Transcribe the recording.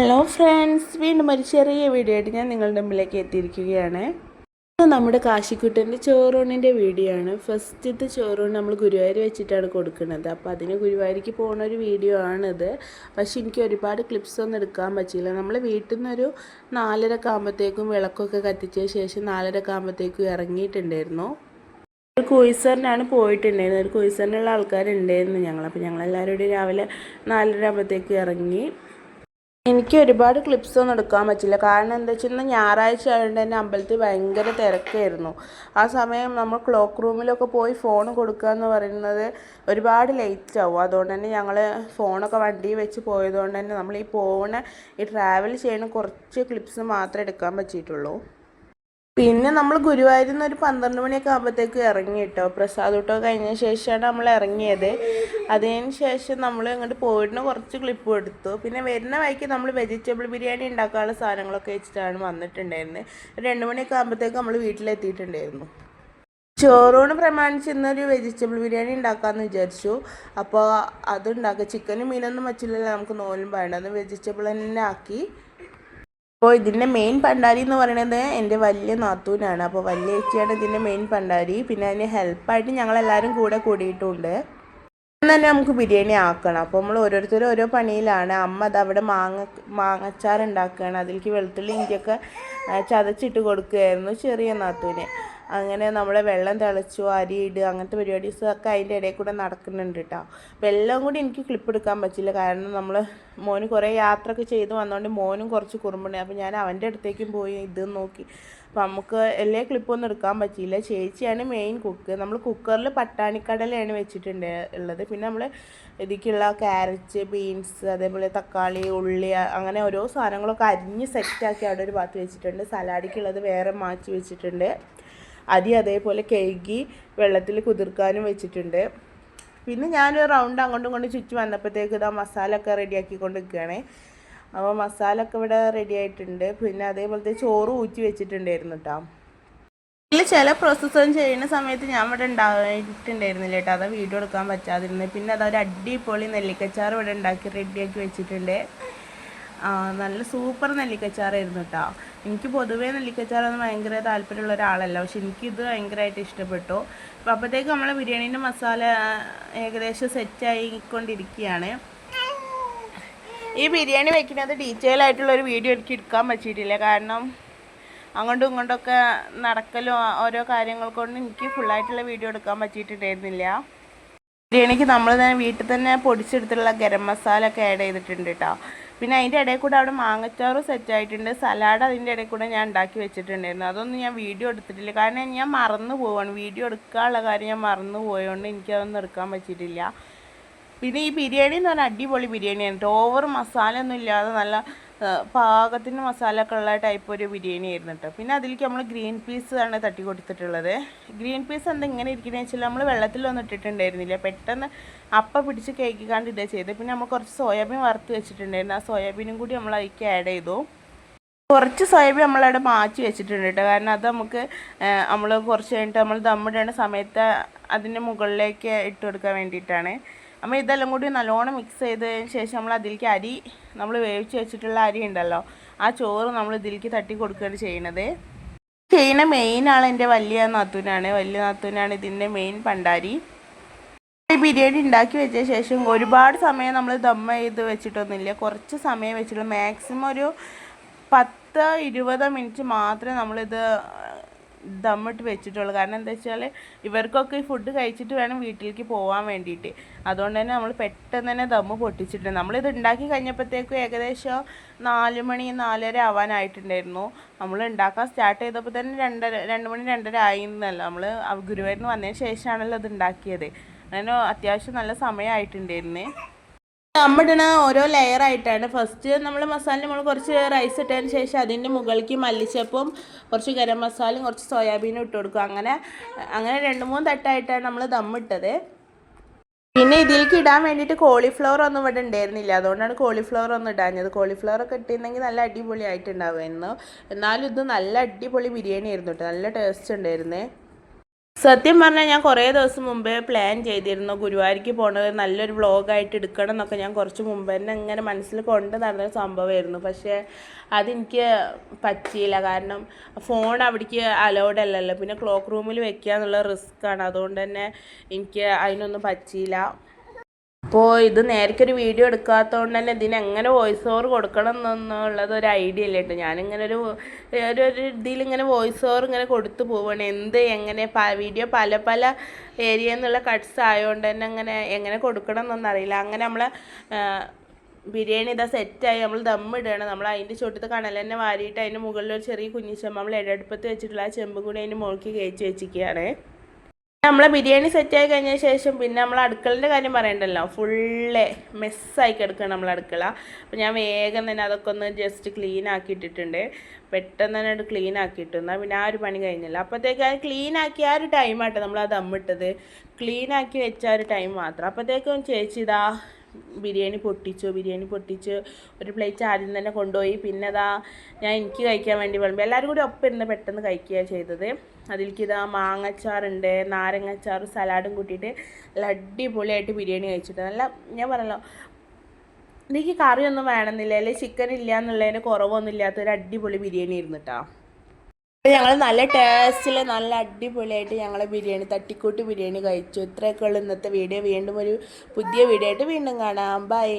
Hello friends വീണ്ടും ഒരു ചെറിയ വീഡിയോ ആയിട്ട് ഞാൻ നിങ്ങളുടെ മുമ്പിലേക്ക് എത്തിയിരിക്കുകയാണ്. നമ്മുടെ കാശിക്കുട്ടന്റെ ചോറൂണിന്റെ വീഡിയോ ആണ്. ഫസ്റ്റത്തെ ചോറൂൺ നമ്മൾ ഗുരുവായൂർ വെച്ചിട്ടാണ് കൊടുക്കുന്നത്. അപ്പോൾ അതിന് ഗുരുവായൂർക്ക് പോകുന്ന ഒരു വീഡിയോ ആണിത്. പക്ഷേ എനിക്ക് ഒരുപാട് ക്ലിപ്സ് ഒന്നും എടുക്കാൻ പറ്റിയില്ല. നമ്മൾ വീട്ടിൽ നിന്നൊരു നാലര ആകുമ്പോഴത്തേക്കും വിളക്കൊക്കെ കത്തിച്ച ശേഷം നാലര ആകുമ്പോഴത്തേക്കും ഇറങ്ങിയിട്ടുണ്ടായിരുന്നു. ഒരു കുയിസറിനാണ് പോയിട്ടുണ്ടായിരുന്നത്. ഒരു കുയിസറിനുള്ള ആൾക്കാരുണ്ടായിരുന്നു ഞങ്ങൾ. അപ്പോൾ ഞങ്ങളെല്ലാവരും രാവിലെ നാലര ഇറങ്ങി. എനിക്ക് ഒരുപാട് ക്ലിപ്സ് ഒന്നും എടുക്കാൻ പറ്റില്ല. കാരണം എന്താ വെച്ചാൽ ഞായറാഴ്ച ആയതുകൊണ്ട് തന്നെ അമ്പലത്തിൽ ഭയങ്കര തിരക്കായിരുന്നു. ആ സമയം നമ്മൾ ക്ലോക്ക് റൂമിലൊക്കെ പോയി ഫോൺ കൊടുക്കുക എന്ന് പറയുന്നത് ഒരുപാട് ലേറ്റ് ആവും. അതുകൊണ്ട് തന്നെ ഞങ്ങൾ ഫോണൊക്കെ വണ്ടിയിൽ വെച്ച് പോയതുകൊണ്ട് തന്നെ നമ്മൾ ഈ പോണ ഈ ട്രാവൽ ചെയ്യുന്ന കുറച്ച് ക്ലിപ്സ് മാത്രമേ എടുക്കാൻ പറ്റിയിട്ടുള്ളൂ. പിന്നെ നമ്മൾ ഗുരുവായൂരിൽ നിന്ന് ഒരു പന്ത്രണ്ട് മണിയൊക്കെ ആകുമ്പോഴത്തേക്ക് ഇറങ്ങി കേട്ടോ പ്രസാദൂട്ടോ കഴിഞ്ഞ ശേഷമാണ് നമ്മൾ ഇറങ്ങിയത്. അതിന് ശേഷം നമ്മൾ അങ്ങോട്ട് പോയിട്ട് കുറച്ച് ക്ലിപ്പ് എടുത്തു. പിന്നെ വരുന്ന വഴിക്ക് നമ്മൾ വെജിറ്റബിൾ ബിരിയാണി ഉണ്ടാക്കാനുള്ള സാധനങ്ങളൊക്കെ വെച്ചിട്ടാണ് വന്നിട്ടുണ്ടായിരുന്നത് രണ്ട് മണിയൊക്കെ ആകുമ്പോഴത്തേക്ക് നമ്മൾ വീട്ടിലെത്തിയിട്ടുണ്ടായിരുന്നു. ചോറൂണ് പ്രമാണിച്ച് ഇന്നൊരു വെജിറ്റബിൾ ബിരിയാണി ഉണ്ടാക്കാമെന്ന് വിചാരിച്ചു. അപ്പോൾ അതുണ്ടാക്കുക ചിക്കനും മീനൊന്നും വച്ചില്ലല്ലോ നമുക്ക് നോലും വേണ്ട വെജിറ്റബിൾ തന്നെ ആക്കി. അപ്പോൾ ഇതിന്റെ മെയിൻ പണ്ടാരി എന്ന് പറയുന്നത് എന്റെ വലിയ നാത്തൂനാണ്. അപ്പോൾ വലിയ ചേച്ചിയാണ് ഇതിന്റെ മെയിൻ പണ്ടാരി. പിന്നെ അതിന് ഹെൽപ്പായിട്ട് ഞങ്ങളെല്ലാവരും കൂടെ കൂടിയിട്ടുണ്ട്. തന്നെ നമുക്ക് ബിരിയാണി ആക്കണം. അപ്പോൾ നമ്മൾ ഓരോരുത്തരും ഓരോ പണിയിലാണ്. അമ്മ അത് അവിടെ മാങ്ങ മാങ്ങച്ചാർ ഉണ്ടാക്കുകയാണ് അതിലേക്ക് വെളുത്തുള്ളി ഇഞ്ചിയൊക്കെ ചതച്ചിട്ട് കൊടുക്കുകയായിരുന്നു ചെറിയ നാത്തൂന്. അങ്ങനെ നമ്മളെ വെള്ളം തിളച്ചു അരിയിട് ഇടുക അങ്ങനത്തെ പരിപാടീസൊക്കെ അതിന്റെ ഇടയിൽ കൂടെ നടക്കുന്നുണ്ട് കേട്ടോ വെള്ളം കൂടി എനിക്ക് ക്ലിപ്പ് എടുക്കാൻ പറ്റില്ല. കാരണം നമ്മൾ മോന് കുറേ യാത്രയൊക്കെ ചെയ്ത് വന്നതുകൊണ്ട് മോനും കുറച്ച് കുറുമ്പുണ്ട്. അപ്പോൾ ഞാൻ അവന്റെ അടുത്തേക്കും പോയി ഇത് നോക്കി. അപ്പം നമുക്ക് എല്ലാ ക്ലിപ്പൊന്നും എടുക്കാൻ പറ്റിയില്ല. ചേച്ചിയാണ് മെയിൻ കുക്ക് നമ്മൾ കുക്കറിൽ പട്ടാണിക്കടലയാണ് വെച്ചിട്ടുണ്ട് ഉള്ളത്. പിന്നെ നമ്മൾ ഇതിക്കുള്ള ക്യാരറ്റ് ബീൻസ് അതേപോലെ തക്കാളി ഉള്ളി അങ്ങനെ ഓരോ സാധനങ്ങളൊക്കെ അരിഞ്ഞ് സെറ്റാക്കി അവിടെ ഒരു ഭാഗത്ത് വെച്ചിട്ടുണ്ട്. സലാഡിക്കുള്ളത് വേറെ മാറ്റി വെച്ചിട്ടുണ്ട്. അരി അതേപോലെ കഴുകി വെള്ളത്തിൽ കുതിർക്കാനും വെച്ചിട്ടുണ്ട്. പിന്നെ ഞാനൊരു റൗണ്ട് അങ്ങോട്ടും ഇങ്ങോട്ടും ചുറ്റി വന്നപ്പോഴത്തേക്ക് ഇതാ മസാല ഒക്കെ റെഡിയാക്കിക്കൊണ്ട് നിൽക്കുകയാണ് അപ്പോൾ മസാല ഒക്കെ ഇവിടെ റെഡി ആയിട്ടുണ്ട്. പിന്നെ അതേപോലത്തെ ചോറ് ഊറ്റി വെച്ചിട്ടുണ്ടായിരുന്നു കേട്ടോ. ഇതിൽ ചില പ്രോസസ്സും ചെയ്യുന്ന സമയത്ത് ഞാൻ ഇവിടെ ഉണ്ടായിട്ടുണ്ടായിരുന്നില്ല കേട്ടോ. അതാ വീഡിയോ എടുക്കാൻ പറ്റാതിരുന്നത്. പിന്നെ അതൊരു അടിപൊളി നെല്ലിക്കച്ചാർ ഇവിടെ ഉണ്ടാക്കി റെഡിയാക്കി വെച്ചിട്ടുണ്ട്. നല്ല സൂപ്പർ നെല്ലിക്കച്ചാറായിരുന്നു കേട്ടോ എനിക്ക് പൊതുവേ നെല്ലിക്കച്ചാറൊന്നും ഭയങ്കര താല്പര്യമുള്ള ഒരാളല്ല. പക്ഷെ എനിക്കിത് ഭയങ്കരമായിട്ട് ഇഷ്ടപ്പെട്ടു. അപ്പോൾ അപ്പോഴത്തേക്ക് നമ്മൾ ബിരിയാണീന്റെ മസാല ഏകദേശം സെറ്റായിക്കൊണ്ടിരിക്കുകയാണ് ഈ ബിരിയാണി വെക്കുന്നത് ഡീറ്റെയിൽ ആയിട്ടുള്ള ഒരു വീഡിയോ എനിക്ക് എടുക്കാൻ പറ്റിയിട്ടില്ല. കാരണം അങ്ങോട്ടും ഇങ്ങോട്ടൊക്കെ നടക്കലും ഓരോ കാര്യങ്ങൾ കൊണ്ടും എനിക്ക് ഫുള്ളായിട്ടുള്ള വീഡിയോ എടുക്കാൻ പറ്റിയിട്ടുണ്ടായിരുന്നില്ല. ബിരിയാണിക്ക് നമ്മൾ തന്നെ വീട്ടിൽ തന്നെ പൊടിച്ചെടുത്തുള്ള ഗരം മസാല ഒക്കെ ആഡ് ചെയ്തിട്ടുണ്ട് കേട്ടോ പിന്നെ അതിന്റെ ഇടയിൽ കൂടെ അവിടെ മാങ്ങച്ചാറ് സെറ്റായിട്ടുണ്ട് സലാഡ് അതിന്റെ ഇടയിൽ കൂടെ ഞാൻ ഉണ്ടാക്കി വെച്ചിട്ടുണ്ടായിരുന്നു. അതൊന്നും ഞാൻ വീഡിയോ എടുത്തിട്ടില്ല. കാരണം ഞാൻ മറന്നു പോവാണ്. വീഡിയോ എടുക്കാനുള്ള കാര്യം ഞാൻ മറന്നു പോയതുകൊണ്ട് എനിക്കതൊന്നും എടുക്കാൻ പറ്റിയിട്ടില്ല. പിന്നെ ഈ ബിരിയാണി എന്ന് പറഞ്ഞാൽ അടിപൊളി ബിരിയാണിയാണ്. ഓവർ മസാല ഒന്നും ഇല്ലാതെ നല്ല പാകത്തിന് മസാല ഒക്കെ ഉള്ള ടൈപ്പ് ഒരു ബിരിയാണി ആയിരുന്നു കേട്ടോ പിന്നെ അതിലേക്ക് നമ്മൾ ഗ്രീൻ പീസ് ആണ് തട്ടി കൊടുത്തിട്ടുള്ളത്. ഗ്രീൻ പീസ് എന്താ ഇങ്ങനെ ഇരിക്കുന്നത് വെച്ചാൽ നമ്മൾ വെള്ളത്തിലൊന്നും ഇട്ടിട്ടുണ്ടായിരുന്നില്ല. പെട്ടെന്ന് അപ്പ പിടിച്ച് കേക്കിക്കാണ്ട് ഇടുക ചെയ്ത്. പിന്നെ നമ്മൾ കുറച്ച് സോയാബീൻ വറുത്ത് വെച്ചിട്ടുണ്ടായിരുന്നു. ആ സോയാബീനും കൂടി നമ്മൾ അതിലേക്ക് ആഡ് ചെയ്തു. കുറച്ച് സോയാബീൻ നമ്മളവിടെ മാറ്റി വെച്ചിട്ടുണ്ട് കേട്ടോ കാരണം അത് നമുക്ക് നമ്മൾ കുറച്ച് കഴിഞ്ഞിട്ട് നമ്മൾ ദമ്മിടേണ്ട സമയത്ത് അതിന്റെ മുകളിലേക്ക് ഇട്ട് കൊടുക്കാൻ വേണ്ടിയിട്ടാണ്. നമ്മൾ ഇതെല്ലാം കൂടി നല്ലോണം മിക്സ് ചെയ്തതിന് ശേഷം നമ്മൾ അതിലേക്ക് അരി നമ്മൾ വേവിച്ച് വെച്ചിട്ടുള്ള അരി ഉണ്ടല്ലോ ആ ചോറ് നമ്മൾ ഇതിലേക്ക് തട്ടി കൊടുക്കുകയാണ് ചെയ്യണത് ചെയ്യുന്ന മെയിൻ ആണ് എന്റെ വലിയ നാത്തൂനാണ്. വലിയ നാത്തൂനാണ് ഇതിന്റെ മെയിൻ പണ്ടാരി. ബിരിയാണി ഉണ്ടാക്കി വെച്ച ശേഷം ഒരുപാട് സമയം നമ്മൾ ദമ്മ ചെയ്ത് വെച്ചിട്ടൊന്നുമില്ല. കുറച്ച് സമയം വെച്ചിട്ട് മാക്സിമം ഒരു പത്ത് ഇരുപത് മിനിറ്റ് മാത്രമേ നമ്മളിത് ദമ്മിട്ട് വെച്ചിട്ടുള്ളൂ. കാരണം എന്താ വെച്ചാൽ ഇവർക്കൊക്കെ ഈ ഫുഡ് കഴിച്ചിട്ട് വേണം വീട്ടിലേക്ക് പോകാൻ വേണ്ടിയിട്ട്. അതുകൊണ്ട് തന്നെ നമ്മൾ പെട്ടെന്ന് തന്നെ ദമ്മ് പൊട്ടിച്ചിട്ടുണ്ട്. നമ്മളിത് ഉണ്ടാക്കി കഴിഞ്ഞപ്പോഴത്തേക്കും ഏകദേശം നാല് മണി നാലര ആവാനായിട്ടുണ്ടായിരുന്നു. നമ്മൾ ഉണ്ടാക്കാൻ സ്റ്റാർട്ട് ചെയ്തപ്പോൾ തന്നെ രണ്ടര രണ്ട് മണി രണ്ടര ആയിരുന്നല്ലോ നമ്മൾ ഗുരുവായൂരിന് വന്നതിന് ശേഷമാണല്ലോ അത് ഉണ്ടാക്കിയത്. അങ്ങനെ അത്യാവശ്യം നല്ല സമയമായിട്ടുണ്ടായിരുന്നേ. നമ്മളിടണ ഓരോ ലെയർ ആയിട്ടാണ്. ഫസ്റ്റ് നമ്മൾ മസാല നമ്മൾ കുറച്ച് റൈസ് ഇട്ടതിന് ശേഷം അതിന്റെ മുകളിലേക്ക് മല്ലിച്ചപ്പും കുറച്ച് ഗരം മസാലയും കുറച്ച് സോയാബീനും ഇട്ട് കൊടുക്കും. അങ്ങനെ അങ്ങനെ രണ്ട് മൂന്ന് തട്ടായിട്ടാണ് നമ്മൾ ദമ്മിട്ടത് പിന്നെ ഇതിലേക്ക് ഇടാൻ വേണ്ടിയിട്ട് കോളിഫ്ലവർ ഒന്നും ഇവിടെ ഉണ്ടായിരുന്നില്ല. അതുകൊണ്ടാണ് കോളിഫ്ലവർ ഒന്നും ഇടാഞ്ഞത്. കോളിഫ്ലവർ ഒക്കെ ഇട്ടിരുന്നെങ്കിൽ നല്ല അടിപൊളി ആയിട്ടുണ്ടാവുമായിരുന്നു എന്നാലും ഇത് നല്ല അടിപൊളി ബിരിയാണി ആയിരുന്നു കേട്ടോ നല്ല ടേസ്റ്റ് ഉണ്ടായിരുന്നേ. സത്യം പറഞ്ഞാൽ ഞാൻ കുറേ ദിവസം മുമ്പേ പ്ലാൻ ചെയ്തിരുന്നു ഗുരുവായൂർക്ക് പോണത്. നല്ലൊരു വ്ളോഗായിട്ട് എടുക്കണം എന്നൊക്കെ ഞാൻ കുറച്ച് മുമ്പ് തന്നെ ഇങ്ങനെ മനസ്സിൽ കൊണ്ട് നടന്നൊരു സംഭവമായിരുന്നു. പക്ഷേ അതെനിക്ക് പറ്റിയില്ല. കാരണം ഫോൺ അവിടേക്ക് അലൗഡ് അല്ലല്ലോ. പിന്നെ ക്ലോക്ക് റൂമിൽ വെക്കുക എന്നുള്ള റിസ്ക്കാണ് അതുകൊണ്ട് തന്നെ എനിക്ക് അതിനൊന്നും പറ്റിയില്ല. അപ്പോൾ ഇത് നേരക്കൊരു വീഡിയോ എടുക്കാത്തതുകൊണ്ട് തന്നെ ഇതിന് എങ്ങനെ വോയിസ് ഓവർ കൊടുക്കണം എന്നുള്ളത് ഒരു ഐഡിയ ഇല്ല കേട്ടോ ഞാനിങ്ങനെ ഒരു ഒരു ഒരു ഇതിൽ ഇങ്ങനെ വോയിസ് ഓവർ ഇങ്ങനെ കൊടുത്തു പോവുകയാണ് എന്ത് എങ്ങനെ വീഡിയോ പല പല ഏരിയ എന്നുള്ള കട്ട്സ് ആയതുകൊണ്ട് തന്നെ അങ്ങനെ എങ്ങനെ കൊടുക്കണം എന്നൊന്നും അറിയില്ല. അങ്ങനെ നമ്മൾ ബിരിയാണി ഇതാ സെറ്റായി നമ്മൾ ദമ്മിടുകയാണ് നമ്മൾ അതിന്റെ ചുട്ടത്ത് കണൽ തന്നെ വാരിയിട്ട് അതിന്റെ മുകളിൽ ഒരു ചെറിയ കുഞ്ഞിച്ചെമ്പ് നമ്മൾ ഇടടുപ്പത്ത് വെച്ചിട്ടുള്ള ആ ചെമ്പ് കൂടി അതിന്റെ മുകളിലേക്ക് കയറ്റി വെച്ചിരിക്കുകയാണ്. നമ്മളെ ബിരിയാണി സെറ്റ് ആയി കഴിഞ്ഞ ശേഷം പിന്നെ നമ്മൾ അടുക്കളന്റെ കാര്യം പറയണ്ടല്ലോ. ഫുള്ള് മെസ്സായി കിടക്കുക നമ്മൾ അടുക്കള. അപ്പോൾ ഞാൻ വേഗം തന്നെ അതൊക്കെ ഒന്ന് ജസ്റ്റ് ക്ലീൻ ആക്കിയിട്ടിട്ടുണ്ട്. പെട്ടെന്ന് തന്നെ അത് ക്ലീൻ ആക്കിയിട്ടു. എന്നാൽ പിന്നെ ആ ഒരു പണി കഴിഞ്ഞില്ല. അപ്പോഴത്തേക്ക് അത് ക്ലീൻ ആക്കി ആ ഒരു ടൈമാട്ടോ നമ്മൾ അത് ദമ്മിട്ടത് ക്ലീൻ ആക്കി വെച്ച ആ ഒരു ടൈം മാത്രം. അപ്പോഴത്തേക്കും ചേച്ചി ഇതാ ബിരിയാണി പൊട്ടിച്ചു ബിരിയാണി പൊട്ടിച്ച് ഒരു പ്ലേറ്റ് ആദ്യം തന്നെ കൊണ്ടുപോയി. പിന്നെ അതാ ഞാൻ എനിക്ക് കഴിക്കാൻ വേണ്ടി വിളമ്പി. എല്ലാവരും കൂടി ഒപ്പം ഇരുന്ന് പെട്ടെന്ന് കഴിക്കുകയാണ് ചെയ്തത്. അതിലേക്ക് ഇതാ മാങ്ങച്ചാറുണ്ട് നാരങ്ങച്ചാറ് സലാഡും കൂട്ടിയിട്ട് നല്ല അടിപൊളിയായിട്ട് ബിരിയാണി കഴിച്ചിട്ട് നല്ല ഞാൻ പറഞ്ഞല്ലോ എനിക്ക് കറിയൊന്നും വേണമെന്നില്ല അല്ലെങ്കിൽ ചിക്കൻ ഇല്ല എന്നുള്ളതിന് കുറവൊന്നും ഇല്ലാത്ത ഒരു അടിപൊളി ബിരിയാണി ആയിരുന്നു കേട്ടോ ഞങ്ങൾ നല്ല ടേസ്റ്റിൽ നല്ല അടിപൊളിയായിട്ട് ഞങ്ങൾ ബിരിയാണി തട്ടിക്കൂട്ട് ബിരിയാണി കഴിച്ചു. ഇത്രയൊക്കെ ഉള്ളൂ ഇന്നത്തെ വീഡിയോ. വീണ്ടും ഒരു പുതിയ വീഡിയോ ആയിട്ട് വീണ്ടും കാണാം. ബൈ